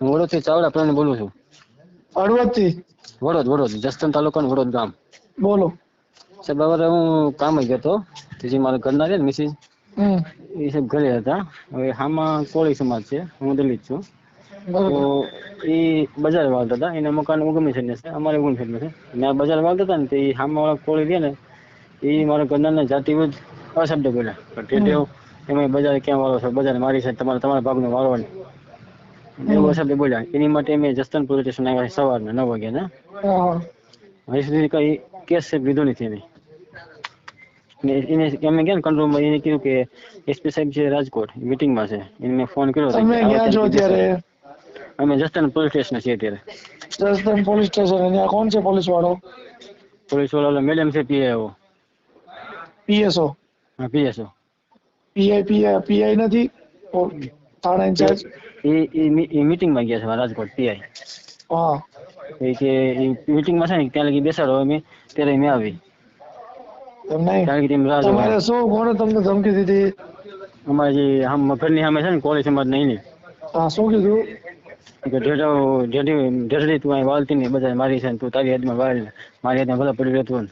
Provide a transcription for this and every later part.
હું વડોદથી ચાવડા પ્રાણી બોલું છું. હળવદથી વડોદ વડોદ જસદણ તાલુકાનું વડોદ ગામ. બોલો. સાહેબ હવે હું કામ ગયો હતો. મારા ઘરના છે ને મિસિસ? એ સાહેબ ઘરે હતા. હવે હામાં કોળી સમાજ છે. હું દલિત છું. તો એ બજાર વાળતા હતા. એના મકાન ઓગમી છે છે. અમારે ઓગમી છે. અને મેં બજાર વાળતા હતા ને તે હામાં વાળા કોળી રહ્યા ને એ મારા ઘરના જાતિવૃદ્ધ અશબ્દ બોલ્યા. પણ તે એમાં બજાર ક્યાં વાળો છે? બજાર મારી છે તમારે તમારા ભાગનો વાળવાની અશબ્દ બોલ્યા. એની માટે મેં જસ્તન પોલીસ સ્ટેશન આવ્યા સવારના નવ વાગ્યા હા. હજી સુધી કઈ કેસ સાહેબ લીધો નથી એને. એને અમે ગયા કંટ્રોલ કંટ્રોલમાં એને કીધું કે એસપી સાહેબ છે રાજકોટ મીટિંગમાં છે. એને મેં ફોન કર્યો તમે ક્યાં છો અત્યારે? અમે જસ્તન પોલીસ સ્ટેશન છીએ અત્યારે. જસ્તન પોલીસ સ્ટેશન ત્યાં કોણ છે પોલીસ વાળો પોલીસવાળા મેડમ છે P I O P S O હા P S O P I P I P I નથી? થાણા ઇન્ચાર્જ એ એ મી- મીટિંગમાં ગયા છે રાજકોટ પીઆઈ હા એ કે મીટિંગમાં છે ને ત્યાં લગી બેસાડો અમે ત્યારે મેં આવી એમ. તમારે શું કોણે તમને ધમકી દીધી અમારે જે આમ ઘરની સામે છે ને કોળી સમાજ નહીં ની હા શું કીધું કે ઢેઢો ઢેઢી ઢેઢડી તું અહીં વાલતી નહીં બધા મારી છે ને તું તારી હાથમાં વાળ. મારી હાથમાં ભલે પડી રહેતું ને.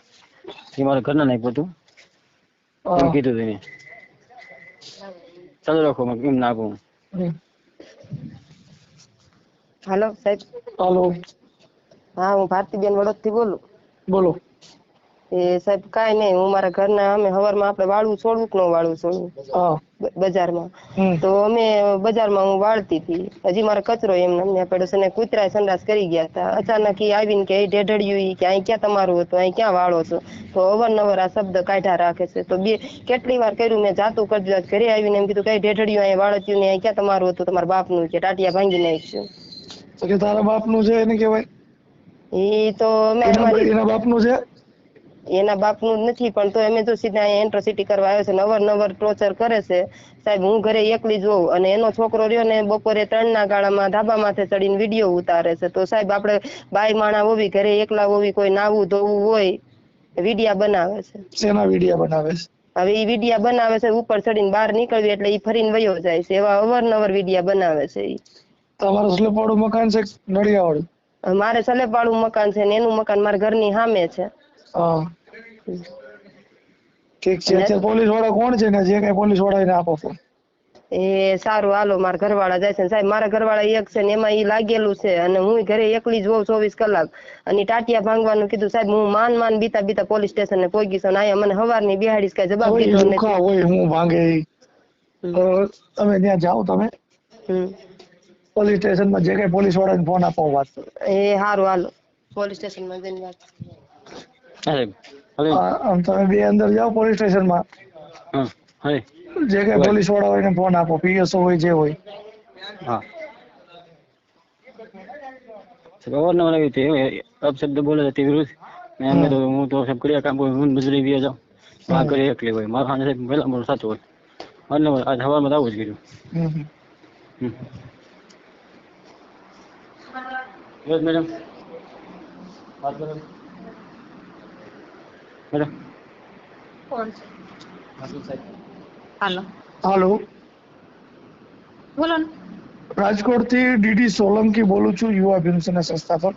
એ મારા ઘરના નાખ્યું હતું એમ. કીધું તેને ચાલુ રાખો મેં કેમ ના આપું હમ. હાલો સાહેબ. હેલો. હા હું ભારતીબેન વડોદથી બોલું. બોલો. એ સાહેબ કાઈ નહીં હું મારા ઘરના અમે હવારમાં આપણે વાળું છોડવું કે ન વાળું છોડવું બજારમાં બજારમાં. તો અમે બજારમાં હું વાળતી હતી. હજી મારો કચરો એમને એમને પડ્યો છે ને કૂતરાએ સંડાસ કરી ગયા હતા. અચાનક ઈ આવીને કે "એ ઢેઢડ્યું કે અહીં ક્યાં તમારું હતું? અહીં ક્યાં વાળો છો? તો અવારનવાર આ શબ્દ કાઢ્યા રાખે છે. તો બે કેટલી વાર કર્યું મેં જાતું કરજો ઘરે આવીને એમ કીધું કઈ ઢેઢડ્યું અહીં વાળત્યું ને અહીં ક્યાં તમારું હતું? તમારા બાપનું કે ટાટિયા ભાંગી નાખ્યું. તો કે તારા બાપનું છે એને કહેવાય? એ તો અમે એના બાપનું છે? એના બાપનું જ નથી પણ તો અમે તો સીધા એન્ટ્રોસિટી કરવા આવ્યો છે નવર નવર ટોર્ચર કરે છે. સાહેબ હું ઘરે એકલી જોઉં અને એનો છોકરો રહ્યો ને બપોરે ત્રણના ગાળામાં ધાબા માથે ચડીને વીડિયો ઉતારે છે. તો સાહેબ આપણે બાય માણા હોવી ઘરે એકલા હોવી કોઈ નાવું ધોવું હોય વિડિયા બનાવે છે. શેના વિડિયા બનાવે છે? હવે એ વિડિયા બનાવે છે ઉપર ચડીને બહાર નીકળવી એટલે એ ફરીને વયો જાય છે. એવા અવારનવાર વિડિયા બનાવે છે ઈ. તમારું સલેપાડું મકાન છે નડિયાવાળું મારે સલેપાડું મકાન છે ને એનું મકાન મારા ઘરની સામે છે. હા. ઠીક છે અત્યારે પોલીસવાળા કોણ છે ને જે કઈ પોલીસવાળા એને આપો ફોન એ સારું હાલો મારા ઘરવાળા જાય છે ને સાહેબ મારા ઘરવાળા એક છે ને એમાં ઈ લાગેલું છે અને હું ઘરે એકલી જ હોઉં ચોવીસ કલાક. અને ટાટિયા ભાંગવાનું કીધું સાહેબ હું માન માન બીતા બીતા પોલીસ સ્ટેશન ને પહોંચી છું અહીંયા મને હવારની બિહાડીશ કઈ જવાબ દીધો નથી. હોય હું ભાંગે તમે ત્યાં જાઓ તમે. હમ. પોલીસ સ્ટેશનમાં જે કઈ પોલીસ વાળાને ફોન આપો વાત એ હારું હાલો. પોલીસ સ્ટેશનમાં જઈને વાત આમ તમે બે અંદર જાઓ પોલીસ સ્ટેશનમાં જે કઈ પોલીસવાળા હોય ફોન આપો પીએસઓ હોય જે હોય. હા. અવારનવાર આવી રીતે અપશબ્દ બોલે તે વિરુદ્ધ. ને અમે તો હું. તો સાહેબ કર્યા કામ હું મજૂરી બી જાઉં. આ કરી એકલી હોય. મારા ખાને સાહેબ પહેલા મોડું સાચું હોય. આજ હવારમાં આવું જ કર્યું. હમ. યસ મેડમ વાત કરો મેડમ કોણ છે હાજી સાહેબ હાલો હાલો બોલો ડીડી સોલંકી બોલું છું યુવા ભીમસેના સંસ્થાપક.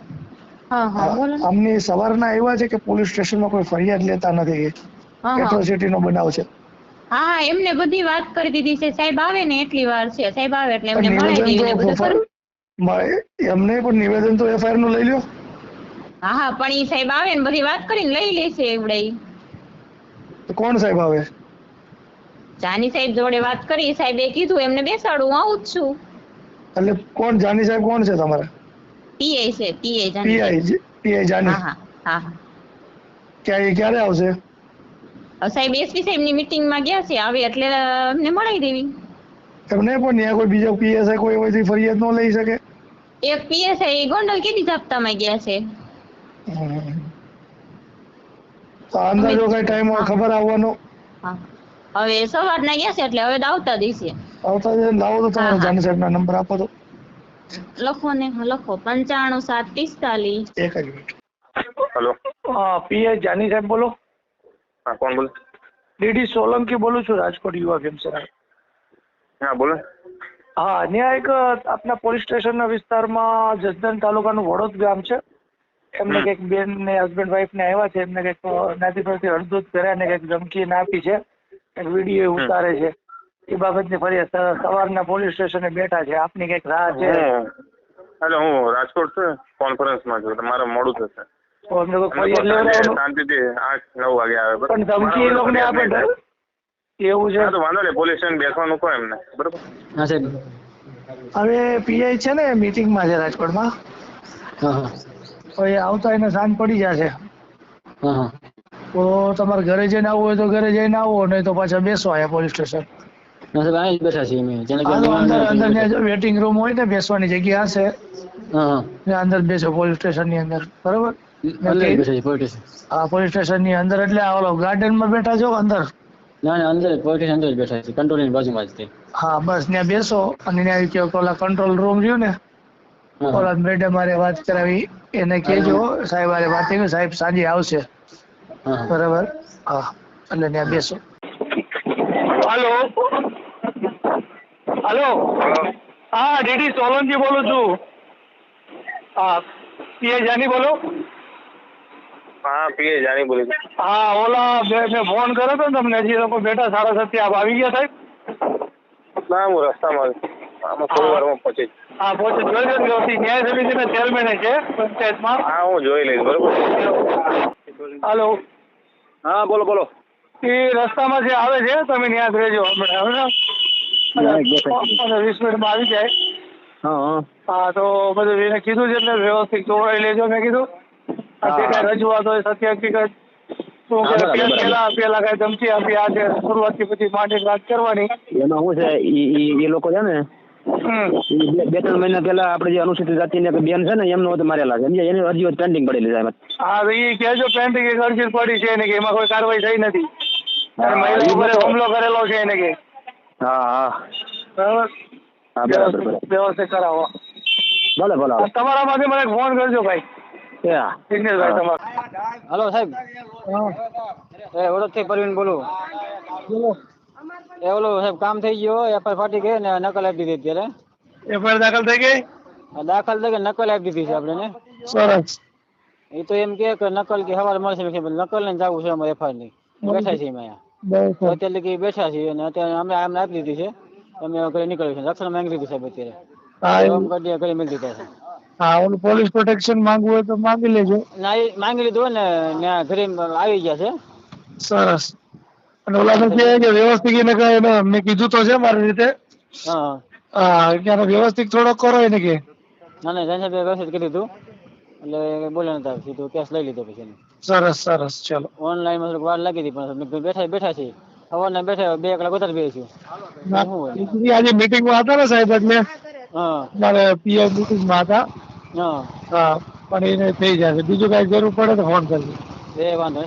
હા હા બોલો અમને સવારના આવ્યા છે કે પોલીસ સ્ટેશનમાં કોઈ ફરિયાદ લેતા નથી? હા હા. એટ્રોસિટી નો બનાવ છે. હા એમને બધી વાત કરી દીધી છે. સાહેબ આવે ને એટલી વાર છે. સાહેબ આવે એટલે એમને તો બધું કરું. મળે- એમને પણ નિવેદન તો એફઆઈઆરનું લઈ લ્યો. હા હા પણ ઈ સાહેબ આવે ને બધી વાત કરીને લઈ લેશે એવડે તો કોણ સાહેબ આવે? જાની સાહેબ જોડે વાત કરી સાહેબ એ કીધું એમને બેસાડું આવું જ છું. એટલે કોણ જાની સાહેબ કોણ છે તમારા? પીએ છે P A Jani. P I P I Jani. હા હા ક્યારે ક્યારે આવશે? સાહેબ એસપી સાહેબની મીટિંગમાં ગયા છે આવે એટલે અમને મળાવી દેવી. એમને પણ ત્યાં કોઈ બીજો પીએસઆઈ કોઈ હોયથી ફરિયાદ ન લઈ શકે. એક પીએસઆઈ ગોંડલ કેટલી જાપ્તામાં ગયા છે? તો અંદાજો કઈ ટાઈમ ખબર આવવાનો. હા. હવે સવારના ગયા છે એટલે હવે આવતા દિવસે આવતા દિવસે લાવો તો તમારા જાની સાહેબ ના નંબર આપો તો. લખો ને લખો. પંચાણું સાત પિસ્તાલીસ. એક જ મિનિટ હેલો. પીઆઈ જાની સાહેબ બોલો. હા કોણ બોલો? ડીડી સોલંકી બોલું છું રાજકોટ યુવા ભીમસેના હા બોલો. હા ત્યાં એક આપના પોલીસ સ્ટેશનના વિસ્તારમાં જસદણ તાલુકાનું વડોદ ગામ છે. એમને કંઈક બેન ને હસબન્ડ વાઈફ ને આવ્યા છે. એમને કંઈક નાતી પરથી અડધૂત કર્યા ને કંઈક ધમકી ને આપી છે. વીડિયો ઉતારે છે. એ બાબતની ફરિયાદ સવારના પોલીસ સ્ટેશને બેઠા છે. આપની કંઈક રાહ છે? હું એટલે હું રાજકોટ છે કોન્ફરન્સમાં છું. એટલે મારે મોડું થશે. શાંતિથી આઠ નવ વાગે આવે પણ ધમકી એ લોકોને આપે એવું છે? તો વાંધો નહીં પોલીસ સ્ટેશન બેસવાનું કહો એમને બરોબર? હા સાહેબ. હવે પીઆઈ છે ને મીટિંગમાં છે રાજકોટમાં? હા હા. તો એ આવતા એને સાંજ પડી જશે. હા હા. તો તમારે ઘરે જઈને આવવું હોય તો ઘરે જઈને આવો નહીં તો પાછા બેસો અહીંયા પોલીસ સ્ટેશન વેટિંગ રૂમ હોય ને બેસવાની જગ્યા હશે. હા અંદર બેસો પોલીસ સ્ટેશનની અંદર બરોબર? હા પોલીસ સ્ટેશનની અંદર એટલે ગાર્ડનમાં બેઠા છો અંદર? ના ના અંદર પોલીસ અંદર જ બેઠા કંટ્રોલની બાજુમાં જ તે. હા બસ ત્યાં બેસો. અને ત્યાં કે ઓલા કંટ્રોલ રૂમ રહ્યું ને ઓલા મેડમ મારે વાત કરાવી. એને કહેજો સાહેબ મારે વાત કરી. સાહેબ સાંજે આવશે. બરાબર? હા. એટલે ત્યાં બેસો. હાલો? હાલો? હા ડીડી સોલંકી બોલું છું. હા પીએ જાની બોલો. હા પીએ જાણી બોલી. છું. હા ઓલા બે- મેં ફોન કર્યો હતો ને તમને હજી લોકો બેઠા સાડા સત્ય આપ આવી ગયા સાહેબ? ના હું રસ્તામાં. આમાં થોડી વારમાં પહોંચી હા પહોંચે જોઈ લો વ્યવસ્થિત ન્યાય સમિતિના ચેરમેન છે પંચાયતમાં. હા હું જોઈ લઈશ બરોબર? હાલો. હા બોલો બોલો. એ રસ્તામાં જે આવે છે તમે ત્યાં રહેજો હમણાં વીસ મિનિટમાં આવી જાય? હા હા. હા તો બધું એને કીધું છે એટલે વ્યવસ્થિત જોવાઈ લેજો મેં કીધું. જે કઈ રજૂઆત હોય સત્ય હકીકત. શું કે. પેલા પેલા કઈ ધમકી આપી આજે શરૂઆતથી પછી માંડી વાત કરવાની. એમાં શું છે એ લોકો છે ને બે ત્રણ મહિના પહેલા આપણે જે અનુસૂચિત જાતિ ને બેન છે ને એમનો મારેલા છે. સમજ્યા? એની અરજીઓ પેન્ડિંગ પડેલી છે. હા એ કહેજો પેન્ટિંગ એક અરજી પડી છે ને કે એમાં કોઈ કાર્યવાહી થઈ નથી. મહિલા ઉપર હુમલો કરેલો છે એને કે. હા હા. બરાબર? વ્યવસ્થિત કરાવો. ભલે ભલે તમારા તમારામાંથી મને ફોન કરજો ભાઈ. હલો સાહેબ. એ વડોદથી પરવીન બોલું. એ ઓલું સાહેબ કામ થઈ ગયું એફઆઈઆર ફાટી ગઈ ને નકલ આપી દીધી અત્યારે. એફઆઈઆર દાખલ થઈ ગઈ? દાખલ થઈ ગઈ નકલ આપી દીધી છે આપણે ને. સરસ. એ તો એમ કે નકલ કે સવારે મળશે નકલ ને જવું છે અમારે એફઆઈઆરની. બેઠા છીએ અમે અહીંયા. અત્યારે લગી બેઠા છીએ અને અત્યારે અમે અમને આપી દીધી છે. અમે ઘરે નીકળ્યું છે રક્ષણ માંગી લીધું સાહેબ અત્યારે. કરી દીધા છે. હા ઓલું પોલીસ પ્રોટેક્શન માંગવું હોય તો માંગી લેજો. ના એ માંગી લીધું ને ત્યાં ઘરે આવી ગયા છે. સરસ. અને ઓલાને કહે કે વ્યવસ્થિત એને કહે એને મેં કીધું તો છે મારી રીતે. હા. હા કે વ્યવસ્થિત થોડો કરો એને કે. ના ના જન સાહેબે વ્યવસ્થિત કરી દીધું. એટલે બોલે નતા સીધું કેસ લઈ લીધો પછી સરસ સરસ ચલો. ઓનલાઈનમાં વાર લાગી હતી પણ બેઠા બેઠા છીએ. સવારના બેઠા બે કલાક વધારે બેસી આજે મીટિંગમાં હતા ને સાહેબ એટલે હા. મારે પીએમ મીટિંગમાં હતા. હા. હા પણ એને થઈ જશે. બીજું કઈ જરૂર પડે તો ફોન કરજો. એ વાંધો